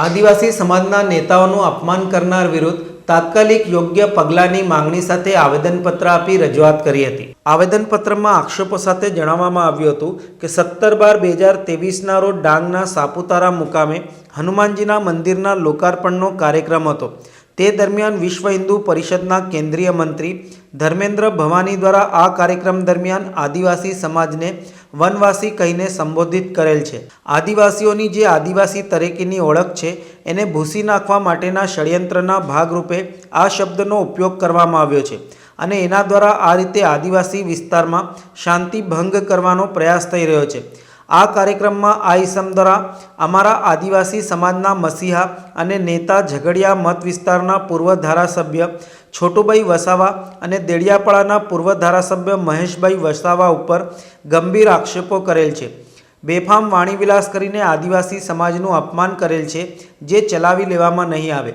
આદિવાસી સમાજના નેતાઓનું અપમાન કરનાર વિરુદ્ધ તાત્કાલિક યોગ્ય પગલાંની માંગણી સાથે આવેદનપત્ર આપી રજૂઆત કરી હતી. આવેદનપત્રમાં આક્ષેપો સાથે જણાવવામાં આવ્યું હતું કે સત્તર બાર બે હજાર તેવીસના રોજ ડાંગના સાપુતારા મુકામે હનુમાનજીના મંદિરના લોકાર્પણનો કાર્યક્રમ હતો. તે દરમિયાન વિશ્વ હિન્દુ પરિષદના કેન્દ્રીય મંત્રી ધર્મેન્દ્ર ભવાની દ્વારા આ કાર્યક્રમ દરમિયાન આદિવાસી સમાજને વનવાસી કહીને સંબોધિત કરેલ છે. આદિવાસીઓની જે આદિવાસી તરીકેની ઓળખ છે, એને ભૂસી નાખવા માટેના ષડયંત્રના ભાગરૂપે આ શબ્દનો ઉપયોગ કરવામાં આવ્યો છે અને એના દ્વારા આ રીતે આદિવાસી વિસ્તારમાં શાંતિ ભંગ કરવાનો પ્રયાસ થઈ રહ્યો છે. આ કાર્યક્રમમાં આ ઇસમ દ્વારા અમારા આદિવાસી સમાજના મસીહા અને નેતા ઝઘડિયા મત વિસ્તારના પૂર્વ ધારાસભ્ય છોટુભાઈ વસાવા અને દેડિયાપાડાના પૂર્વ ધારાસભ્ય મહેશભાઈ વસાવા ઉપર ગંભીર આક્ષેપો કરેલ છે. બેફામ વાણીવિલાસ કરીને આદિવાસી સમાજનું અપમાન કરેલ છે, જે ચલાવી લેવામાં નહીં આવે.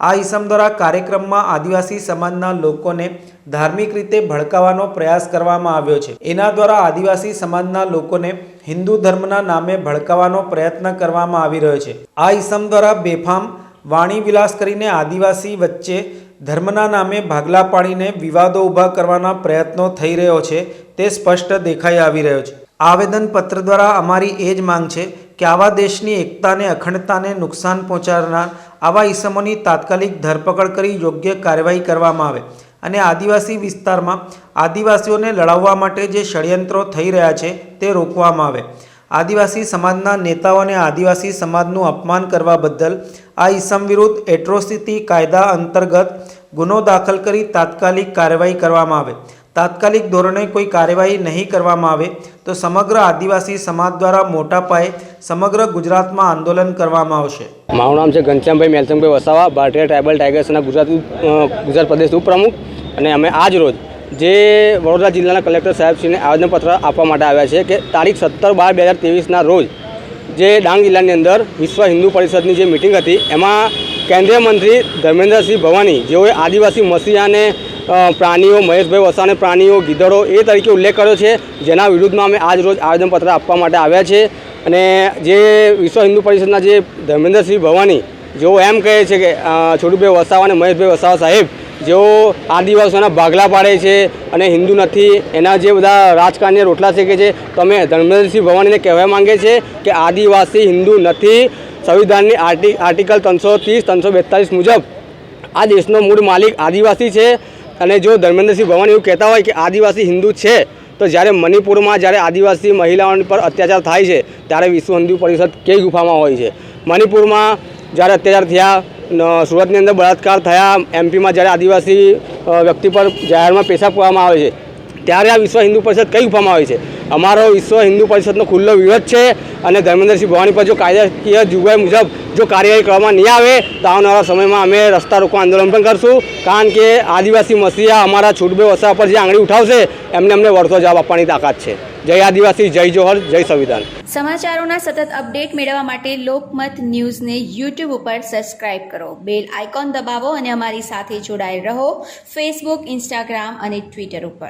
આ ઇસમ દ્વારા કાર્યક્રમમાં આદિવાસી સમાજના લોકોને ધાર્મિક રીતે ભડકાવવાનો પ્રયાસ કરવામાં આવ્યો છે. એના દ્વારા આદિવાસી સમાજના લોકોને હિન્દુ ધર્મના નામે ભડકાવવાનો પ્રયત્ન કરવામાં આવી રહ્યો છે. આ ઇસમ દ્વારા બેફામ, વાણી વિલાસ કરીને આદિવાસી વચ્ચે ધર્મના નામે ભાગલા પાડીને વિવાદો ઊભા કરવાના પ્રયત્નો થઈ રહ્યો છે તે સ્પષ્ટ દેખાઈ આવી રહ્યો છે. આવેદનપત્ર દ્વારા અમારી એ જ માંગ છે કે આવા દેશની એકતાને, અખંડતાને નુકસાન પહોંચાડનાર આવા ઈસમોની તાત્કાલિક ધરપકડ કરી યોગ્ય કાર્યવાહી કરવામાં આવે. અને આદિવાસી વિસ્તારમાં આદિવાસીઓને લડાવવા માટે જે ષડયંત્રો થઈ રહ્યા છે તે રોકવામાં આવે. આદિવાસી સમાજના નેતાઓ અને આદિવાસી સમાજનું અપમાન કરવા બદલ આ ઈસમ વિરુદ્ધ એટ્રોસિટી કાયદા અંતર્ગત ગુનો દાખલ કરી તાત્કાલિક કાર્યવાહી કરવામાં આવે. તાત્કાલિક ધોરણે કોઈ કાર્યવાહી નહીં કરવામાં આવે તો સમગ્ર આદિવાસી સમાજ દ્વારા મોટા પાયે સમગ્ર ગુજરાતમાં આંદોલન કરવામાં આવશે. મારું નામ છે ઘનશ્યામભાઈ મેલસંગભાઈ વસાવા, ભારતીય ટ્રાઇબલ ટાઈગર્સના ગુજરાત ગુજરાત પ્રદેશ ઉપપ્રમુખ. અને અમે આજ રોજ જે વડોદરા જિલ્લાના કલેક્ટર સાહેબશ્રીને આવેદનપત્ર આપવા માટે આવ્યા છે કે તારીખ સત્તર બાર બે હજાર ત્રેવીસના રોજ જે ડાંગ જિલ્લાની અંદર વિશ્વ હિન્દુ પરિષદની જે મિટિંગ હતી, એમાં કેન્દ્રીય મંત્રી ધર્મેન્દ્રસિંહ ભવાની, જેઓએ આદિવાસી મસીહાને પ્રાણીઓ, મહેશભાઈ વસાને પ્રાણીઓ, ગીધડો એ તરીકે ઉલ્લેખ કર્યો છે, જેના વિરુદ્ધમાં અમે આજ રોજ આવેદનપત્ર આપવા માટે આવ્યા છે. અને જે વિશ્વ હિન્દુ પરિષદના જે ધર્મેન્દ્રસિંહ ભવાની, જેઓ એમ કહે છે કે છોટુભાઈ વસાવા અને મહેશભાઈ વસાવા સાહેબ, જેઓ આદિવાસીઓના ભાગલા પાડે છે અને હિન્દુ નથી, એના જે બધા રાજકારણીય રોટલા શેકે છે તમે ધર્મેન્દ્રસિંહ ભવાનીને કહેવા માંગે છે કે આદિવાસી હિન્દુ નથી, સંવિધાનની આર્ટિ, આર્ટિકલ ત્રણસો ત્રીસ, ત્રણસો બેતાલીસ મુજબ આ દેશનો મૂળ માલિક આદિવાસી છે. અને જો ધર્મેન્દ્રસિંહ ભવન એવું કહેતા હોય કે આદિવાસી હિન્દુ છે, તો જ્યારે મણિપુરમાં જ્યારે આદિવાસી મહિલાઓ પર અત્યાચાર થાય છે, ત્યારે વિશ્વ હિન્દુ પરિષદ કઈ ગુફામાં હોય છે? મણિપુરમાં જ્યારે અત્યાચાર થયા સુરતની અંદર બળાત્કાર થયા, એમપીમાં જ્યારે આદિવાસી વ્યક્તિ પર જાહેરમાં પેશાબ કરવામાં આવે છે, ત્યારે આ વિશ્વ હિન્દુ પરિષદ કઈ ગુફામાં આવે છે? અમારો વિશ્વ હિન્દુ પરિષદનો ખુલ્લો વિરોધ છે અને ધર્મેન્દ્રસિંહ ભવાની પર જો કાયદાકીય જોગવાઈ મુજબ જો કાર્યવાહી કરવામાં નહીં આવે, તો આવનારા સમયમાં અમે રસ્તા રોકો આંદોલન પણ કરશું. કારણ કે આદિવાસી મસીહા અમારા છૂટબે વસા પર જે આંગળી ઉઠાવશે, એમને અમને વળતો જવાબ આપવાની તાકાત છે. જય આદિવાસી, જય જોહર, જય સંવિધાન. સમાચારોના સતત અપડેટ મેળવવા માટે લોકમત ન્યૂઝને યુટ્યુબ ઉપર સબસ્ક્રાઇબ કરો. બેલ આઇકોન દબાવો અને અમારી સાથે જોડાયેલ રહો. ફેસબુક, ઇન્સ્ટાગ્રામ અને ટ્વિટર ઉપર.